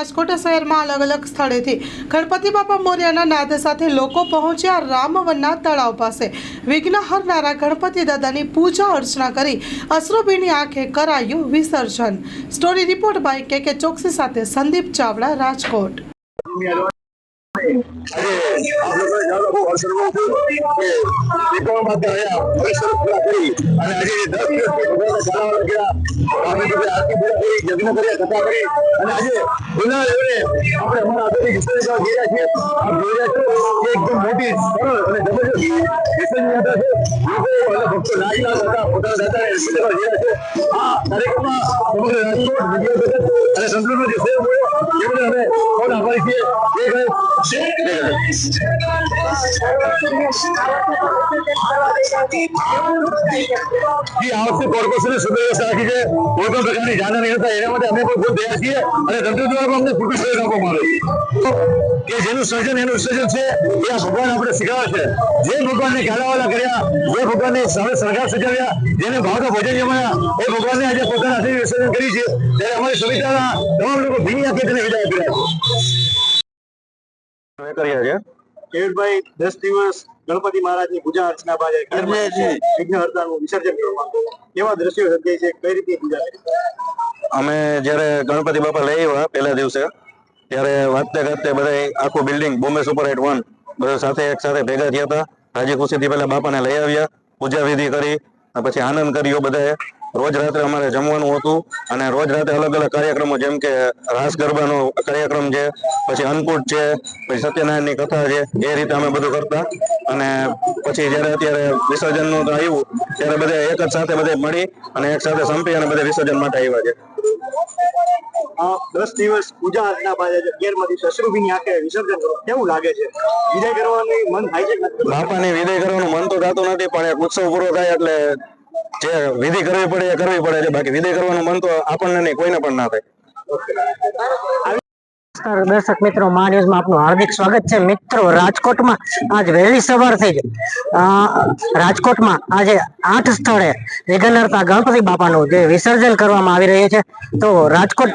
રાજકોટ શહેરમાં અલગ અલગ સ્થળેથી ગણપતિ બાપા મોર્યાના નાદ સાથે લોકો પહોંચ્યા રામવનના તળાવ પાસે. વિઘ્ન હરનારા ગણપતિ દાદાની પૂજા અર્ચના કરી અશ્રુભીની આંખે કરાયું વિસર્જન. સ્ટોરી રિપોર્ટ બાય કે કે ચોકસી સાથે સંદીપ ચાવડા, રાજકોટ. અને આજે દસ મોટી સરળ અને જબરજસ્ત વિશ્વની છે લોકો અને અમે જય ગણેશ જી, આ વખતે કે સર્જન છે, એ ભગવાન આપણે શીખવાડે છે. જે ભગવાનને કાલાવાલા કર્યા, જે ભગવાનને સામે સરકાર સજાવ્યા, જેને ભાવતા ભજન જમાયા, એ ભગવાનને આજે પોતાના હાથે વિસર્જન કરી છે. ત્યારે અમારી સવિતાના તમામ લોકો ભીની આપી તેને વિદાય આપી દસ દિવસ ગણપતિ મહારાજની પૂજા અર્ચના બાદ વિઘ્ન વિસર્જન કરવામાં કેવા દ્રશ્યો સર્જાય છે કઈ રીતે પૂજા કરી અમે જ્યારે ગણપતિ બાપા લઈ આવ્યા પહેલા દિવસે ત્યારે વાંચતે ગાતે બધા આખું building Bombay super eight one બધા સાથે એક સાથે ભેગા થયા હતા. રાજી ખુશીથી પહેલા બાપાને લઈ આવ્યા પૂજા વિધિ કરી પછી આનંદ કર્યો બધાએ. રોજ રાત્રે અમારે જમવાનું હતું અને રોજ રાત્રે અલગ અલગ કાર્યક્રમો જેમ કે રાસ ગરબાનો કાર્યક્રમ છે પછી અન્નકૂટ છે પછી સત્યનારાયણની કથા છે એ રીતે અમે બધું કરતા. અને પછી જ્યારે અત્યારે વિસર્જનનું તો આવ્યું ત્યારે બધા એક જ સાથે બધે મળી અને એક સાથે સંપી અને બધા વિસર્જન માટે આવ્યા છે. દસ દિવસ પૂજા અર્ચના બાદ આજે અગિયારમા આંખે વિસર્જન કરો. કેવું લાગે છે? વિદાય કરવાનું મન થાય છે બાપાની વિદાય કરવાનું મન તો થતું નથી પણ એક ઉત્સવ પૂરો થાય એટલે જે વિધિ કરવી પડે એ કરવી પડે, એટલે બાકી વિધિ કરવાનું મન તો આપણને નહીં, કોઈને પણ ના થાય. દર્શક મિત્રો, મા ન્યૂઝમાં આપનું હાર્દિક સ્વાગત છે. મિત્રો, રાજકોટમાં આજ વહેલી સવાર થઈ છે રાજકોટમાં આજે આઠ સ્થળે વિઘ્નહર્તા ગણપતિ બાપાનું જે વિસર્જન કરવામાં આવી રહ્યું છે, તો રાજકોટ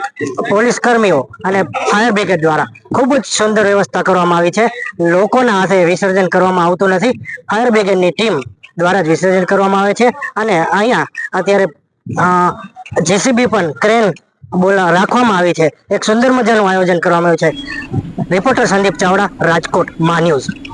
પોલીસ કર્મીઓ અને ફાયર બ્રિગેડ દ્વારા ખૂબ જ સુંદર વ્યવસ્થા કરવામાં આવી છે. લોકોના હાથે વિસર્જન કરવામાં આવતું નથી. ફાયર બ્રિગેડની ટીમ દ્વારા જ વિસર્જન કરવામાં આવે છે. અને અહીંયા અત્યારે જેસીબી પણ ક્રેન બોલા, રાખવામાં આવી છે. એક સુંદર મજાનું આયોજન કરવામાં આવ્યું છે. રિપોર્ટર સંદીપ ચાવડા, રાજકોટ મા ન્યૂઝ